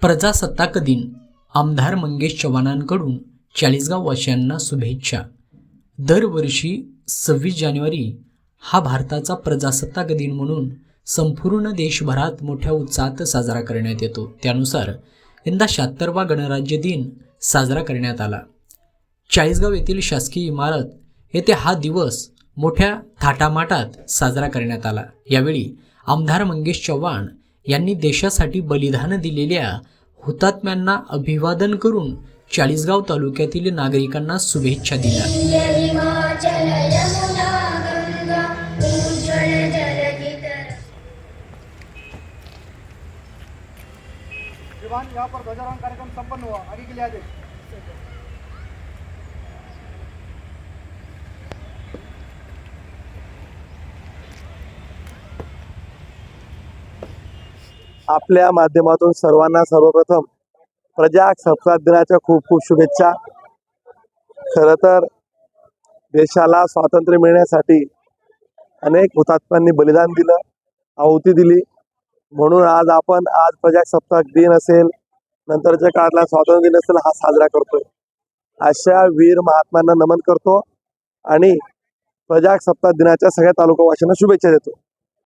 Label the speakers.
Speaker 1: प्रजासत्ताक दिन. आमदार मंगेश चव्हाणांकडून चाळीसगाव वासियांना शुभेच्छा. दरवर्षी सव्वीस जानेवारी हा भारताचा प्रजासत्ताक दिन म्हणून संपूर्ण देशभरात मोठ्या उत्साहात साजरा करण्यात येतो. त्यानुसार यंदा शहात्तरवा गणराज्य दिन साजरा करण्यात आला. चाळीसगाव येथील शासकीय इमारत येथे हा दिवस मोठ्या थाटामाटात साजरा करण्यात आला. यावेळी आमदार मंगेश चव्हाण यांनी देशासाठी बलिदान दिलेल्या हुतात्म्यांना अभिवादन करून चाळीसगाव तालुक्यातील नागरिकांना शुभेच्छा दिल्या.
Speaker 2: या पर ध्वजारोहण कार्यक्रम संपन्न हुआ। आगे के लिए आदेश।
Speaker 3: आपल्या माध्यमातून सर्वांना सर्वप्रथम प्रजासत्ताक दिनाच्या खूप खूप शुभेच्छा. खरं तर देशाला स्वातंत्र्य मिळण्यासाठी अनेक हुतात्म्यांनी बलिदान दिलं आहुती दिली. म्हणून आज आपण आज प्रजासत्ताक दिन असेल नंतरच्या काळातला स्वातंत्र्य दिन असेल हा साजरा करतोय. अशा वीर महात्म्यांना नमन करतो आणि प्रजासत्ताक दिनाच्या सगळ्या तालुकावासियांना शुभेच्छा देतो.